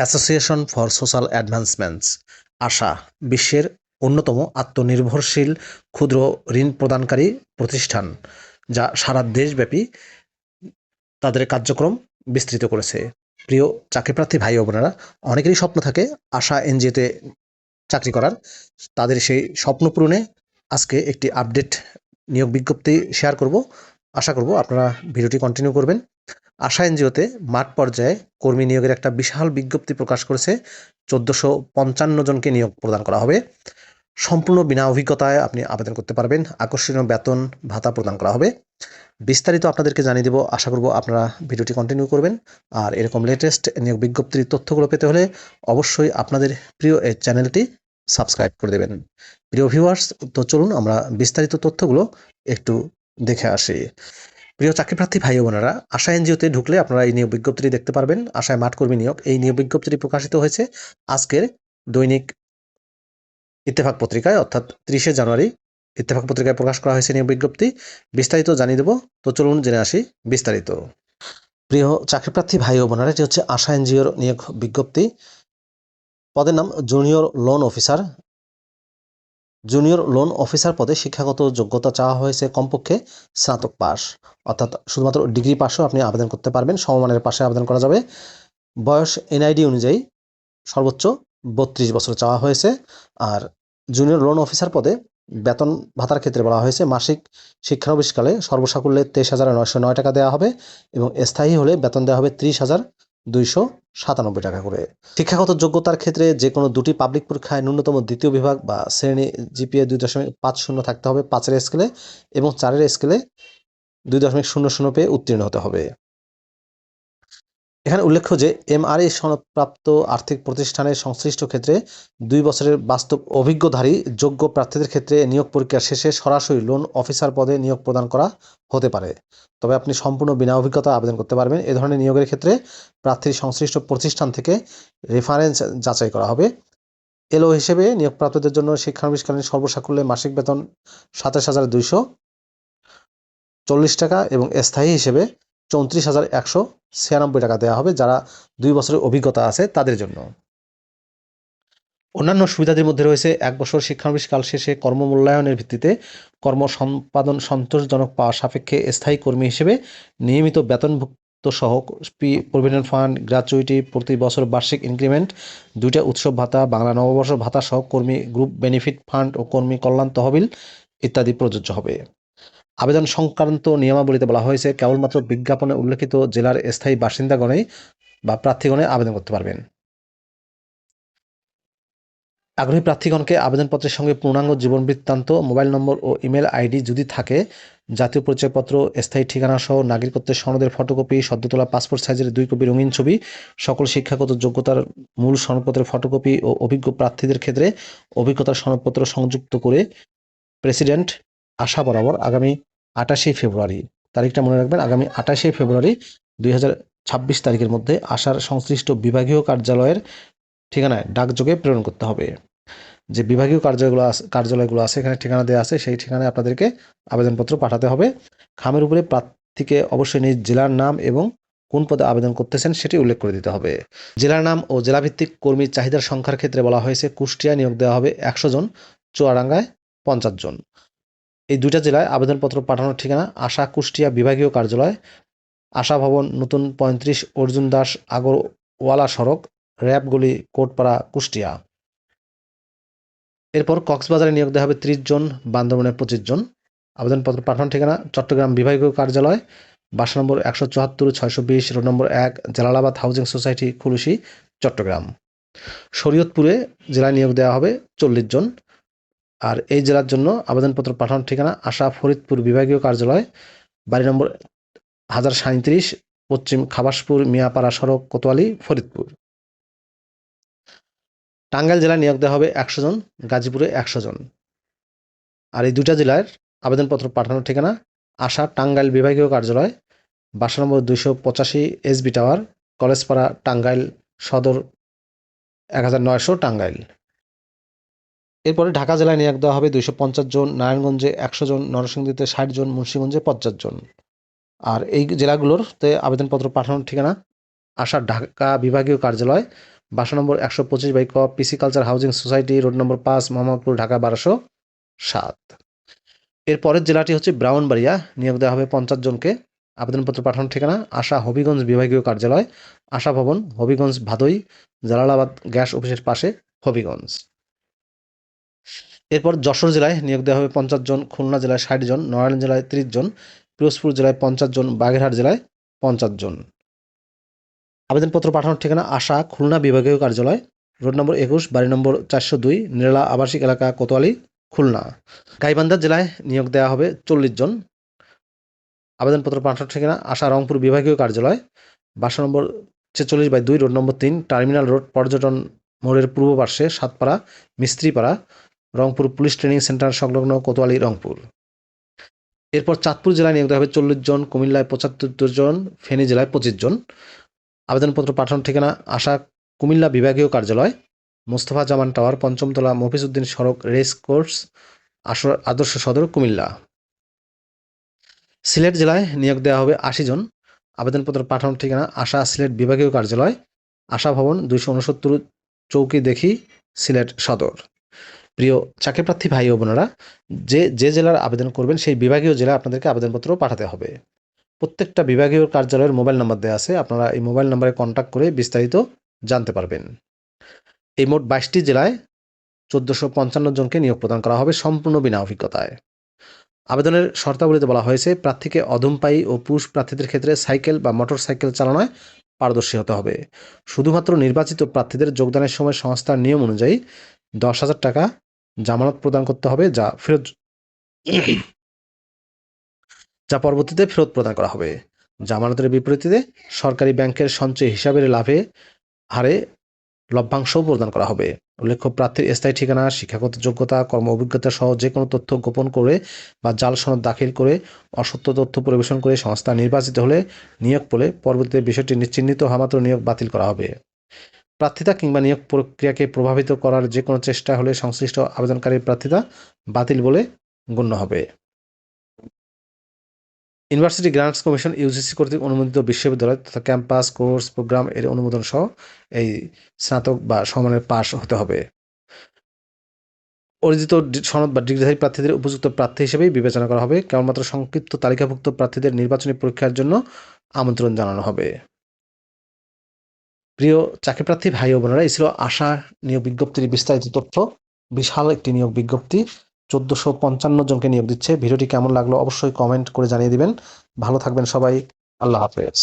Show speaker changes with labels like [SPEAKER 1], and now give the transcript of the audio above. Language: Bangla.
[SPEAKER 1] Association for social advancements, ASA, বিশ্বের অন্যতম আত্মনির্ভরশীল ক্ষুদ্র ঋণ প্রদানকারী প্রতিষ্ঠান, যা সারা দেশব্যাপী তাদের কার্যক্রম বিস্তৃত করেছে। প্রিয় চাকরিপ্রার্থী ভাই বোনেরা, অনেকেরই স্বপ্ন থাকে আশা এনজিওতে চাকরি করার। তাদের সেই স্বপ্ন পূরণে আজকে একটি আপডেট নিয়োগ বিজ্ঞপ্তি শেয়ার করব। আশা করব আপনারা ভিডিওটি কন্টিনিউ করবেন। আশা এনজিওতে মাঠ পর্যায়ে কর্মী নিয়োগের একটা বিশাল বিজ্ঞপ্তি প্রকাশ করেছে। চোদ্দোশো পঞ্চান্ন জনকে নিয়োগ প্রদান করা হবে। সম্পূর্ণ বিনা অভিজ্ঞতায় আপনি আবেদন করতে পারবেন। আকর্ষণীয় বেতন, ভাতা প্রদান করা হবে। বিস্তারিত আপনাদেরকে জানিয়ে দেবো। আশা করব আপনারা ভিডিওটি কন্টিনিউ করবেন। আর এরকম লেটেস্ট নিয়োগ বিজ্ঞপ্তির তথ্যগুলো পেতে হলে অবশ্যই আপনাদের প্রিয় এই চ্যানেলটি সাবস্ক্রাইব করে দেবেন। প্রিয় ভিউয়ার্স তো চলুন আমরা বিস্তারিত তথ্যগুলো একটু দেখে আসি। প্রিয় চাকরিপ্রার্থী ভাই বোনেরা, আশা এনজিওতে ঢুকলে আপনারা এই নিয়োগ বিজ্ঞপ্তিটি দেখতে পারবেন। আশায় মাঠকর্মী নিয়োগ, এই নিয়োগ বিজ্ঞপ্তিটি প্রকাশিত হয়েছে আজকের দৈনিক ইত্তেফাক পত্রিকায়, অর্থাৎ তিরিশে জানুয়ারি ইত্তেফাক পত্রিকায় প্রকাশ করা হয়েছে নিয়োগ বিজ্ঞপ্তি। বিস্তারিত জানিয়ে দেবো, তো চলুন জেনে আসি বিস্তারিত। প্রিয় চাকরিপ্রার্থী ভাই ও বোনেরা, এটি হচ্ছে আশা এনজিওর নিয়োগ বিজ্ঞপ্তি। পদের নাম, junior loan officer. Junior loan officer পদে শিক্ষাগত যোগ্যতা চাওয়া হয়েছে কমপক্ষে স্নাতক পাস অর্থাৎ শুধুমাত্র ডিগ্রি পাসও আপনি আবেদন করতে পারবেন, সমমানের পাশে আবেদন করা যাবে। বয়স এনআইডি অনুযায়ী সর্বোচ্চ বত্রিশ বছর চাওয়া হয়েছে আর জুনিয়র লোন অফিসার পদে বেতন ভাতার ক্ষেত্রে বলা হয়েছে মাসিক শিক্ষানবিশকালে সর্বসাকুল্যে তেইশ হাজার নয়শো নয় টাকা দেওয়া হবে এবং স্থায়ী হলে বেতন দেওয়া হবে ত্রিশ হাজার দুইশো সাতানব্বই টাকা করে। শিক্ষাগত যোগ্যতার ক্ষেত্রে যে কোনো দুটি পাবলিক পরীক্ষায় ন্যূনতম দ্বিতীয় বিভাগ বা শ্রেণি জিপিএ দুই দশমিক পাঁচ শূন্য থাকতে হবে, পাঁচের স্কেলে এবং চারের স্কেলে দুই দশমিক শূন্য শূন্য পেয়ে উত্তীর্ণ হতে হবে। এখানে উল্লেখ্য যে এমআরএ সনদপ্রাপ্ত আর্থিক প্রতিষ্ঠানের সংশ্লিষ্ট ক্ষেত্রে দুই বছরের বাস্তব অভিজ্ঞধারী যোগ্য প্রার্থীদের ক্ষেত্রে নিয়োগ প্রক্রিয়া শেষে সরাসরি লোন অফিসার পদে নিয়োগ প্রদান করা হতে পারে। তবে আপনি সম্পূর্ণ বিনা অভিজ্ঞতা আবেদন করতে পারবেন। এ ধরনের নিয়োগের ক্ষেত্রে প্রার্থীর সংশ্লিষ্ট প্রতিষ্ঠান থেকে রেফারেন্স যাচাই করা হবে। এলও হিসেবে নিয়োগপ্রাপ্তদের জন্য শিক্ষানবিশকালীন সর্বসাকুল্যে মাসিক বেতন সাতাশ হাজার দুইশো চল্লিশ টাকা এবং স্থায়ী হিসেবে চৌত্রিশ হাজার একশো ছিয়ানব্বই টাকা দেওয়া হবে যারা দুই বছরের অভিজ্ঞতা আছে তাদের জন্য। অন্যান্য সুবিধাদের মধ্যে রয়েছে এক বছর শিক্ষানবিশকাল শেষে কর্মমূল্যায়নের ভিত্তিতে কর্ম সম্পাদন সন্তোষজনক পাওয়া সাপেক্ষে স্থায়ী কর্মী হিসেবে নিয়মিত বেতনভুক্ত সহ প্রভিডেন্ট ফান্ড গ্র্যাচুইটি প্রতি বছর বার্ষিক ইনক্রিমেন্ট, দুইটা উৎসব ভাতা, বাংলা নববর্ষ ভাতা সহ কর্মী গ্রুপ বেনিফিট ফান্ড ও কর্মী কল্যাণ তহবিল ইত্যাদি প্রযোজ্য হবে। আবেদন সংক্রান্ত নিয়মাবলীতে বলা হয়েছে, কেবলমাত্র বিজ্ঞাপনে উল্লেখিত জেলার স্থায়ী বাসিন্দাগণেই বা প্রার্থীগণে আবেদন করতে পারবেন। আগ্রহী প্রার্থীগণকে আবেদনপত্রের সঙ্গে পূর্ণাঙ্গ জীবন বৃত্তান্ত, মোবাইল নম্বর ও ইমেল আইডি যদি থাকে, জাতীয় পরিচয়পত্র, স্থায়ী ঠিকানা সহ নাগরিকত্বের সনদের ফটোকপি সদ্য তোলা পাসপোর্ট সাইজের দুই কপি রঙিন ছবি, সকল শিক্ষাগত যোগ্যতার মূল সনদপত্রের ফটোকপি ও অভিজ্ঞ প্রার্থীদের ক্ষেত্রে অভিজ্ঞতার সনদপত্র সংযুক্ত করে প্রেসিডেন্ট আশা বরাবর আগামী আটাশে ফেব্রুয়ারি। তারিখটা মনে রাখবেন, আগামী আটাশে ফেব্রুয়ারি দুই তারিখের মধ্যে আসার সংশ্লিষ্ট বিভাগীয় কার্যালয়ের ঠিকানায় ডাকযোগে প্রেরণ করতে হবে। যে বিভাগীয় কার্যালয়গুলো আছে কার্যালয়গুলো আছে, এখানে ঠিকানা দেওয়া আছে, সেই ঠিকানায় আপনাদেরকে আবেদনপত্র পাঠাতে হবে। খামের উপরে প্রার্থীকে অবশ্যই নিজ জেলার নাম এবং কোন পদে আবেদন করতেছেন সেটি উল্লেখ করে দিতে হবে। জেলার নাম ও জেলাভিত্তিক কর্মীর চাহিদার সংখ্যার ক্ষেত্রে বলা হয়েছে কুষ্টিয়া নিয়োগ দেওয়া হবে একশো জন, চুয়াডাঙ্গায় পঞ্চাশ জন। এই দুইটা জেলায় আবেদনপত্র পাঠানোর ঠিকানা আশা কুষ্টিয়া বিভাগীয় কার্যালয়, আশা ভবন, নতুন পঁয়ত্রিশ অর্জুন দাস আগরওয়ালা সড়ক, র্যাবগুলি কোটপাড়া, কুষ্টিয়া। এরপর কক্সবাজারে নিয়োগ দেওয়া হবে ত্রিশ জন, বান্দরবনে পঁচিশ জন। আবেদনপত্র পাঠানোর ঠিকানা চট্টগ্রাম বিভাগীয় কার্যালয়, বাসা নম্বর একশো চুয়াত্তর, ছয়শো বিশ, রোড নম্বর এক, জালালাবাদ হাউজিং সোসাইটি, খুলুশি, চট্টগ্রাম। শরীয়তপুরে জেলায় নিয়োগ দেওয়া হবে চল্লিশ জন। আর এই জেলার জন্য আবেদনপত্র পাঠানোর ঠিকানা আশা ফরিদপুর বিভাগীয় কার্যালয়, বাড়ি নম্বর হাজার সাঁত্রিশ পশ্চিম খাবাসপুর, মিয়াপাড়া সড়ক, কোতোয়ালি, ফরিদপুর। টাঙ্গাইল জেলায় নিয়োগ দেওয়া হবে একশো জন, গাজীপুরে একশো জন। আর এই দুটা জেলার আবেদনপত্র পাঠানোর ঠিকানা আশা টাঙ্গাইল বিভাগীয় কার্যালয়, বাসা নম্বর দুইশো পঁচাশি এসবি টাওয়ার, কলেজপাড়া টাঙ্গাইল সদর এক হাজার নয়শো টাঙ্গাইল। এরপরে ঢাকা জেলায় নিয়োগ দেওয়া হবে দুইশো পঞ্চাশ জন, নারায়ণগঞ্জে একশো জন, নরসিংদীতে ষাট জন, মুন্সিগঞ্জে পঞ্চাশ জন। আর এই জেলাগুলোতে আবেদনপত্র পাঠানোর ঠিকানা আশা ঢাকা বিভাগীয় কার্যালয়, বাসা নম্বর একশো পঁচিশ বাই ক, PC culture housing society, road number পাঁচ, মোহাম্মদপুর, ঢাকা বারোশো সাত। এর পরের জেলাটি হচ্ছে ব্রাউনবাড়িয়া নিয়োগ দেওয়া হবে পঞ্চাশ জনকে। আবেদনপত্র পাঠানোর ঠিকানা আশা হবিগঞ্জ বিভাগীয় কার্যালয়, আশা ভবন, হবিগঞ্জ ভাদই, জালালাবাদ গ্যাস অফিসের পাশে হবিগঞ্জ। এরপর যশোর জেলায় নিয়োগ দেওয়া হবে পঞ্চাশ জন, খুলনা জেলায় ষাট জন নড়াইল জেলায় তিরিশ জন, পিরোজপুর জেলায় পঞ্চাশ জন, বাগেরহাট জেলায় পঞ্চাশ জন। আবেদনপত্র পাঠানোর ঠিকানা আশা, খুলনা বিভাগীয় কার্যালয়, রোড নম্বর একুশ, বাড়ি নম্বর চারশো দুই, নিরালা আবাসিক এলাকা, কোতোয়ালি, খুলনা। গাইবান্ধা জেলায় নিয়োগ দেওয়া হবে চল্লিশ জন। আবেদনপত্র পাঠানোর ঠিকানা আশা, রংপুর বিভাগীয় কার্যালয়, বাসা নম্বর ছেচল্লিশ বাই দুই, রোড নম্বর তিন, টার্মিনাল রোড, পর্যটন মোড়ের পূর্ব পার্শ্বে Satpara, Mistripara Rangpur police training centre সংলগ্ন কোতোয়ালি, রংপুর। এরপর চাঁদপুর জেলায় নিয়োগ দেওয়া হবে চল্লিশ জন, কুমিল্লায় পঁচাত্তর জন, ফেনী জেলায় পঁচিশ জন। আবেদনপত্র পাঠানোর ঠিকানা আশা কুমিল্লা বিভাগীয় কার্যালয়, মোস্তফা জামান টাওয়ার, পঞ্চমতলা মফিজউদ্দিন সড়ক, রেস কোর্স আদর্শ সদর, কুমিল্লা। সিলেট জেলায় নিয়োগ দেওয়া হবে আশি জন। আবেদনপত্র পাঠানোর ঠিকানা আশা সিলেট বিভাগীয় কার্যালয়, আশা ভবন দুইশো উনসত্তর চৌকি দেখি, সিলেট সদর। প্রিয় চাকরি প্রার্থী ভাই ও বোনেরা, যে যে জেলার আবেদন করবেন সেই বিভাগীয় জেলা আপনাদেরকে আবেদনপত্র পাঠাতে হবে। প্রত্যেকটা বিভাগীয় কার্যালয়ের মোবাইল নাম্বার দেওয়া আছে, আপনারা এই মোবাইল নাম্বারে কন্ট্যাক্ট করে বিস্তারিত জানতে পারবেন। এই মোট বাইশটি জেলায় চোদ্দশো পঞ্চান্ন জনকে নিয়োগ প্রদান করা হবে সম্পূর্ণ বিনা অভিজ্ঞতায়। আবেদনের শর্তাবলীতে বলা হয়েছে, প্রার্থীকে অধমপায়ী ও পুরুষ প্রার্থীদের ক্ষেত্রে সাইকেল বা মোটর সাইকেল চালানোয় পারদর্শী হতে হবে। শুধুমাত্র নির্বাচিত প্রার্থীদের যোগদানের সময় সংস্থার নিয়ম অনুযায়ী দশ হাজার টাকা জামানত প্রদান করতে হবে, যা ফেরত যা পরবর্তীতে ফেরত প্রদান করা হবে। জামানতের বিপরীতে সরকারি ব্যাংকের সঞ্চয় হিসাবের লাভে হারে লভ্যাংশও প্রদান করা হবে। উল্লেখ্য, প্রার্থীর স্থায়ী ঠিকানা, শিক্ষাগত যোগ্যতা, কর্ম অভিজ্ঞতা সহ যে কোনো তথ্য গোপন করে বা জাল সনদ দাখিল করে অসত্য তথ্য পরিবেশন করে সংস্থা নির্বাচিত হলে নিয়োগ পেলে পরবর্তীতে বিষয়টি নিশ্চিহ্নিত হওয়া মাত্র নিয়োগ বাতিল করা হবে। প্রার্থিতা কিংবা নিয়োগ প্রক্রিয়াকে প্রভাবিত করার যে কোনো চেষ্টা হলে সংশ্লিষ্ট আবেদনকারীর প্রার্থিতা বাতিল বলে গণ্য হবে। ইউনিভার্সিটি গ্রান্টস কমিশন ইউজিসি কর্তৃক অনুমোদিত বিশ্ববিদ্যালয় তথা ক্যাম্পাস কোর্স প্রোগ্রাম এর অনুমোদন সহ এই স্নাতক বা সমানের পাশ হতে হবে। অর্জিত সনদ বা ডিগ্রিধারী প্রার্থীদের উপযুক্ত প্রার্থী হিসেবেই বিবেচনা করা হবে। কেবলমাত্র সংক্ষিপ্ত তালিকাভুক্ত প্রার্থীদের নির্বাচনী পরীক্ষার জন্য আমন্ত্রণ জানানো হবে। প্রিয় চাকরি প্রার্থী ভাই ও বোনেরা, এই ছিল আশা নিয়োগ বিজ্ঞপ্তির বিস্তারিত তথ্য। বিশাল একটি নিয়োগ বিজ্ঞপ্তি, চোদ্দশো পঞ্চান্ন জনকে নিয়োগ দিচ্ছে। ভিডিওটি কেমন লাগল অবশ্যই কমেন্ট করে জানিয়ে দিবেন। ভালো থাকবেন সবাই। আল্লাহ হাফেজ।